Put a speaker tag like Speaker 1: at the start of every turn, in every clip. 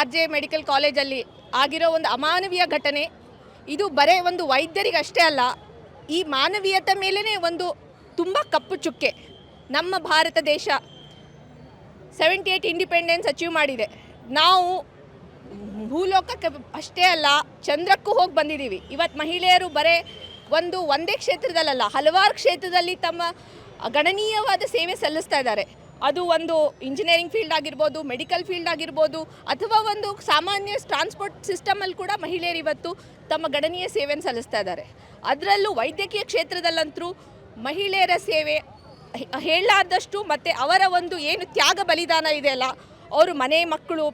Speaker 1: R J medical ಕಾಲೇಜಲ್ಲಿ ಆಗಿರೋ ಒಂದು ಅಮಾನವೀಯ ಘಟನೆ. ಇದು ಬರೇ ಒಂದು ವೈದ್ಯರಿಗಷ್ಟೇ ಅಲ್ಲ, ಈ ಮಾನವೀಯತೆ ಮೇಲೇ ಒಂದು ತುಂಬ ಕಪ್ಪು ಚುಕ್ಕೆ ನಮ್ಮ ಭಾರತ ದೇಶ ಸೆವೆಂಟಿ ಏಯ್ಟ್ ಇಂಡಿಪೆಂಡೆನ್ಸ್ ಅಚೀವ್ ಮಾಡಿದೆ. ನಾವು ಭೂಲೋಕಕ್ಕೆ ಅಷ್ಟೇ ಅಲ್ಲ, ಚಂದ್ರಕ್ಕೂ ಹೋಗಿ ಬಂದಿದ್ದೀವಿ. ಇವತ್ತು ಮಹಿಳೆಯರು ಬರೇ ಒಂದು ಒಂದೇ ಕ್ಷೇತ್ರದಲ್ಲಲ್ಲ, ಹಲವಾರು ಕ್ಷೇತ್ರದಲ್ಲಿ ತಮ್ಮ ಗಣನೀಯವಾದ ಸೇವೆ ಸಲ್ಲಿಸ್ತಾ ಇದ್ದಾರೆ. ಅದು ಒಂದು ಇಂಜಿನಿಯರಿಂಗ್ ಫೀಲ್ಡ್ ಆಗಿರ್ಬೋದು ಮೆಡಿಕಲ್ ಫೀಲ್ಡ್ ಆಗಿರ್ಬೋದು, ಅಥವಾ ಒಂದು ಸಾಮಾನ್ಯ ಟ್ರಾನ್ಸ್ಪೋರ್ಟ್ ಸಿಸ್ಟಮಲ್ಲಿ ಕೂಡ ಮಹಿಳೆಯರು ಇವತ್ತು ತಮ್ಮ ಗಣನೀಯ ಸೇವೆಯನ್ನು ಸಲ್ಲಿಸ್ತಾ ಇದ್ದಾರೆ. ಅದರಲ್ಲೂ ವೈದ್ಯಕೀಯ ಕ್ಷೇತ್ರದಲ್ಲಂತೂ ಮಹಿಳೆಯರ ಸೇವೆ ಹೇಳಲಾದಷ್ಟು ಮತ್ತು ಅವರ ಒಂದು ಏನು ತ್ಯಾಗ ಬಲಿದಾನ ಇದೆಯಲ್ಲ, ಅವರು ಮನೆ ಮಕ್ಕಳು,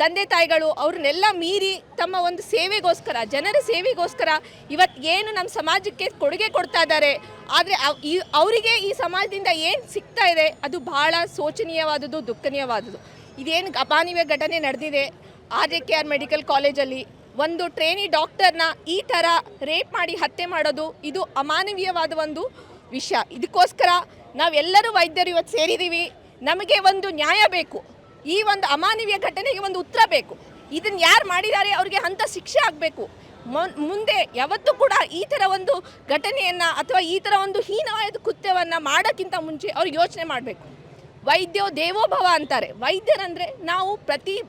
Speaker 1: ತಂದೆ ತಾಯಿಗಳು, ಅವ್ರನ್ನೆಲ್ಲ ಮೀರಿ ತಮ್ಮ ಒಂದು ಸೇವೆಗೋಸ್ಕರ, ಜನರ ಸೇವೆಗೋಸ್ಕರ ಇವತ್ತು ಏನು ನಮ್ಮ ಸಮಾಜಕ್ಕೆ ಕೊಡುಗೆ ಕೊಡ್ತಾ ಇದ್ದಾರೆ ಆದರೆ ಅವರಿಗೆ ಈ ಸಮಾಜದಿಂದ ಏನು ಸಿಗ್ತಾ ಇದೆ, ಅದು ಬಹಳ ಶೋಚನೀಯವಾದದ್ದು, ದುಃಖನೀಯವಾದದ್ದು. ಇದೇನು ಅಪಾನಿವೆ ಘಟನೆ ನಡೆದಿದೆ R J K R medical ಕಾಲೇಜಲ್ಲಿ ಒಂದು ಟ್ರೇನಿ ಡಾಕ್ಟರ್ನ ಈ ಥರ ರೇಪ್ ಮಾಡಿ ಹತ್ಯೆ ಮಾಡೋದು, ಇದು ಅಮಾನವೀಯವಾದ ಒಂದು ವಿಷಯ. ಇದಕ್ಕೋಸ್ಕರ ನಾವೆಲ್ಲರೂ ವೈದ್ಯರು ಇವತ್ತು ಸೇರಿದ್ದೀವಿ ನಮಗೆ ಒಂದು ನ್ಯಾಯ ಬೇಕು. ಈ ಒಂದು ಅಮಾನವೀಯ ಘಟನೆಗೆ ಒಂದು ಉತ್ತರ ಬೇಕು. ಇದನ್ನು ಯಾರು ಮಾಡಿದ್ದಾರೆ ಅವ್ರಿಗೆ ಅಂಥ ಶಿಕ್ಷೆ ಆಗಬೇಕು. ಮುಂದೆ ಯಾವತ್ತೂ ಕೂಡ ಈ ಥರ ಒಂದು ಘಟನೆಯನ್ನು ಅಥವಾ ಈ ಥರ ಒಂದು ಹೀನವಾದ ಕೃತ್ಯವನ್ನು ಮಾಡೋಕ್ಕಿಂತ ಮುಂಚೆ ಅವ್ರು ಯೋಚನೆ ಮಾಡಬೇಕು. ವೈದ್ಯೋ ದೇವೋಭವ ಅಂತಾರೆ. ವೈದ್ಯರಂದರೆ ನಾವು ಪ್ರತಿ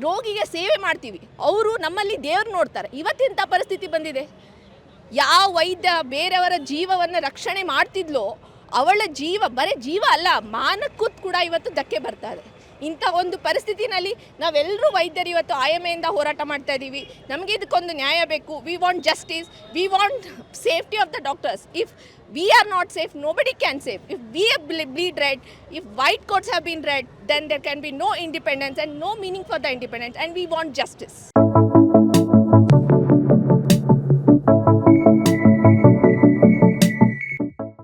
Speaker 1: ರೋಗಿಗೆ ಸೇವೆ ಮಾಡ್ತೀವಿ. ಅವರು ನಮ್ಮಲ್ಲಿ ದೇವ್ರು ನೋಡ್ತಾರೆ. ಇವತ್ತಿಂಥ ಪರಿಸ್ಥಿತಿ ಬಂದಿದೆ. ಯಾವ ವೈದ್ಯ ಬೇರೆಯವರ ಜೀವವನ್ನು ರಕ್ಷಣೆ ಮಾಡ್ತಿದ್ಲೋ ಅವಳ ಜೀವ, ಬರೀ ಜೀವ ಅಲ್ಲ ಮಾನಕ್ಕೂ ಕೂಡ ಇವತ್ತು ಧಕ್ಕೆ ಬರ್ತಾ ಇದೆ. ಇಂಥ ಒಂದು ಪರಿಸ್ಥಿತಿನಲ್ಲಿ ನಾವೆಲ್ಲರೂ ವೈದ್ಯರು ಇವತ್ತು ಐ ಹೋರಾಟ ಮಾಡ್ತಾ ಇದ್ದೀವಿ. ನಮಗೆ ಇದಕ್ಕೊಂದು ನ್ಯಾಯ ಬೇಕು. We want justice we want safety of the doctors if we are not safe nobody can safe if we bleed red if white coats have been red then there can be no independence and no meaning for the independence and we want justice